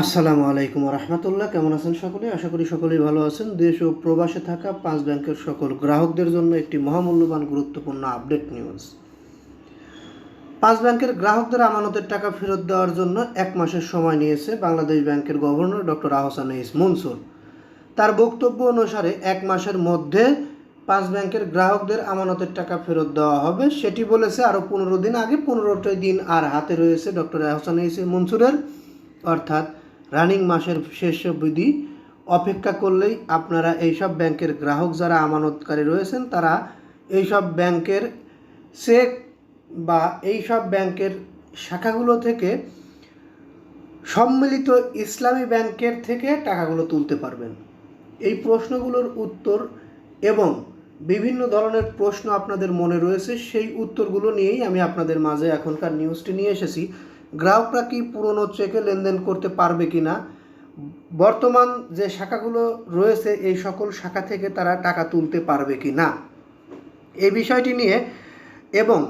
আসসালামু আলাইকুম রহমতুল্লাহ, কেমন আছেন সকলে? আশা করি সকলেই ভালো আছেন। দেশ ও প্রবাসে থাকা পাঁচ ব্যাংকের সকল গ্রাহকদের জন্য একটি মহামূল্যবান গুরুত্বপূর্ণ আপডেট নিউজ পাঁচ ব্যাংকের গ্রাহকদের আমানতের টাকা ফেরত দেওয়ার জন্য এক মাসের সময় নিয়েছে বাংলাদেশ ব্যাংকের গভর্নর ডক্টর আহসান ইস মনসুর। তার বক্তব্য অনুসারে এক মাসের মধ্যে পাঁচ ব্যাংকের গ্রাহকদের আমানতের টাকা ফেরত দেওয়া হবে। সেটি বলেছে আরও পনেরো দিন আগে পনেরোটি দিন আর হাতে রয়েছে ডক্টর আহসান ইস মনসুরের। অর্থাৎ রানিং মাসের শেষ অবধি অপেক্ষা করলেই আপনারা এইসব ব্যাংকের গ্রাহক যারা আমানতকারী রয়েছেন, তারা এইসব ব্যাংকের চেক বা এইসব ব্যাংকের শাখাগুলো থেকে সম্মিলিত ইসলামী ব্যাংকের থেকে টাকাগুলো তুলতে পারবেন। এই প্রশ্নগুলোর উত্তর এবং বিভিন্ন ধরনের প্রশ্ন আপনাদের মনে রয়েছে, সেই উত্তরগুলো নিয়েই আমি আপনাদের মাঝে এখনকার নিউজটি নিয়ে এসেছি। গ্রাহকরা কি পুরনো চেকে লেনদেন করতে পারবে কি না? বর্তমান যে শাখাগুলো রয়েছে, এই সকল শাখা থেকে তারা টাকা তুলতে পারবে কি না? এই বিষয়টি নিয়ে এবং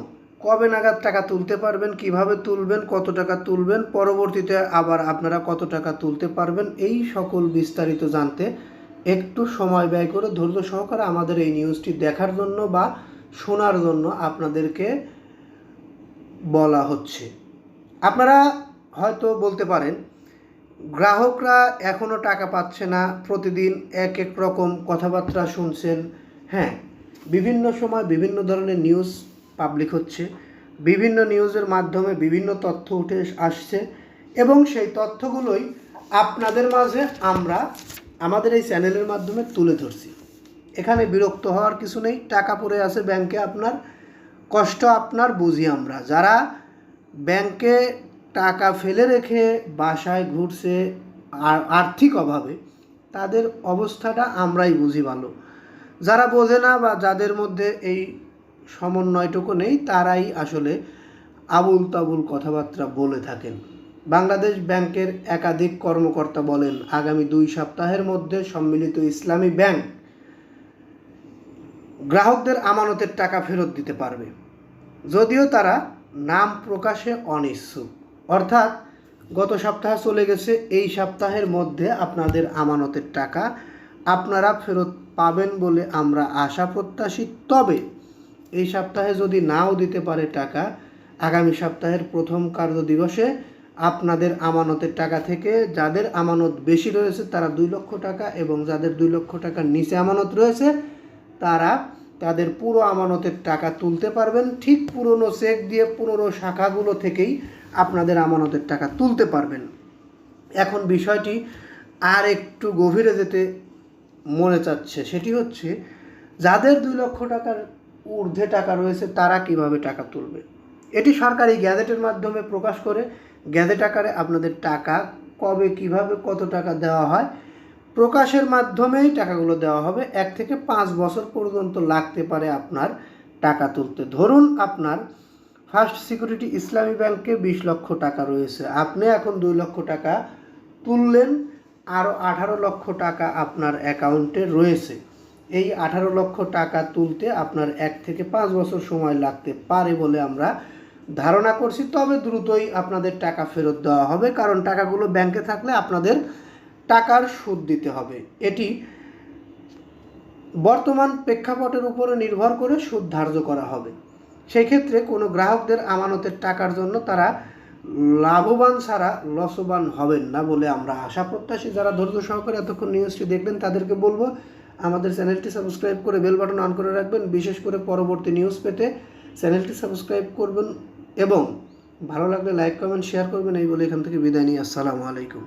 কবে নাগাদ টাকা তুলতে পারবেন, কীভাবে তুলবেন, কত টাকা তুলবেন, পরবর্তীতে আবার আপনারা কত টাকা তুলতে পারবেন, এই সকল বিস্তারিত জানতে একটু সময় ব্যয় করে ধৈর্য সহকারে আমাদের এই নিউজটি দেখার জন্য বা শোনার জন্য আপনাদেরকে বলা হচ্ছে। আপনারা হয়তো বলতে পারেন, গ্রাহকরা এখনও টাকা পাচ্ছে না, প্রতিদিন এক এক রকম কথাবার্তা শুনছেন। হ্যাঁ বিভিন্ন সময় বিভিন্ন ধরনের নিউজ পাবলিক হচ্ছে, বিভিন্ন নিউজের মাধ্যমে বিভিন্ন তথ্য উঠে আসছে এবং সেই তথ্যগুলোই আপনাদের মাঝে আমরা আমাদের এই চ্যানেলের মাধ্যমে তুলে ধরছি। এখানে বিরক্ত হওয়ার কিছু নেই, টাকা পড়ে আছে ব্যাংকে আপনার, কষ্ট আপনার, বুঝি আমরা। যারা ব্যাংকে টাকা ফেলে রেখে বাসায় ঘুরছে আর আর্থিক অভাবে, তাদের অবস্থাটা আমরাই বুঝি ভালো। যারা বোঝে না বা যাদের মধ্যে এই সমন্বয়টুকু নেই, তারাই আসলে আবুল তাবুল কথাবার্তা বলে থাকেন। বাংলাদেশ ব্যাংকের একাধিক কর্মকর্তা বলেন, আগামী দুই সপ্তাহের মধ্যে সম্মিলিত ইসলামী ব্যাংক গ্রাহকদের আমানতের টাকা ফেরত দিতে পারবে। যদিও তারা নাম প্রকাশে অনিচ্ছুক। অর্থাৎ, গত সপ্তাহ চলে গেছে, এই সপ্তাহের মধ্যে আপনাদের আমানতের টাকা আপনারা ফেরত পাবেন বলে আমরা আশা প্রত্যাশী তবে, এই সপ্তাহে যদি নাও দিতে পারে টাকা, আগামী সপ্তাহের প্রথম কার্য দিবসে আপনাদের আমানতের টাকা থেকে যাদের আমানত বেশি রয়েছে, তারা দুই লক্ষ টাকা এবং যাদের দুই লক্ষ টাকার নিচে আমানত রয়েছে, তারা তাদের পুরো আমানতের টাকা তুলতে পারবেন। ঠিক পুরনো চেক দিয়ে পুরনো শাখাগুলো থেকেই আপনাদের আমানতের টাকা তুলতে পারবেন। এখন বিষয়টি আর একটু গভীরে যেতে মনে চাচ্ছে, সেটি হচ্ছে যাদের দুই লক্ষ টাকার ঊর্ধ্বে টাকা রয়েছে, তারা কীভাবে টাকা তুলবে? এটি সরকারি গ্যাজেটের মাধ্যমে প্রকাশ করে। গ্যাজেট আকারে আপনাদের টাকা কবে, কীভাবে, কত টাকা দেওয়া হয় প্রকাশের মাধ্যমেই টাকাগুলো দেওয়া হবে। এক থেকে পাঁচ বছর পর্যন্ত লাগতে পারে আপনার টাকা তুলতে। ধরুন আপনার ফার্স্ট সিকিউরিটি ইসলামী ব্যাংকে বিশ লক্ষ টাকা রয়েছে। আপনি এখন দুই লক্ষ টাকা তুললেন আরও আঠারো লক্ষ টাকা আপনার অ্যাকাউন্টে রয়েছে। এই আঠারো লক্ষ টাকা তুলতে আপনার এক থেকে পাঁচ বছর সময় লাগতে পারে বলে আমরা ধারণা করছি। তবে দ্রুতই আপনাদের টাকা ফেরত দেওয়া হবে, কারণ টাকাগুলো ব্যাংকে থাকলে আপনাদের টাকার সুদ দিতে হবে। এটি বর্তমান প্রেক্ষাপটের উপরে নির্ভর করে সুদ ধার্য করা হবে। সেই ক্ষেত্রে কোনো গ্রাহকদের আমানতের টাকার জন্য তারা লাভবান ছাড়া লসবান হবেন না বলে আমরা আশা প্রত্যাশী। যারা ধৈর্য সহকারে এতক্ষণ নিউজটি দেখবেন তাদেরকে বলব, আমাদের চ্যানেলটি সাবস্ক্রাইব করে বেল বাটন অন করে রাখবেন। বিশেষ করে পরবর্তী নিউজ পেতে চ্যানেলটি সাবস্ক্রাইব করবেন এবং ভালো লাগলে লাইক, কমেন্ট, শেয়ার করবেন। এই বলে এখান থেকে বিদায় নিই। আসসালামু আলাইকুম।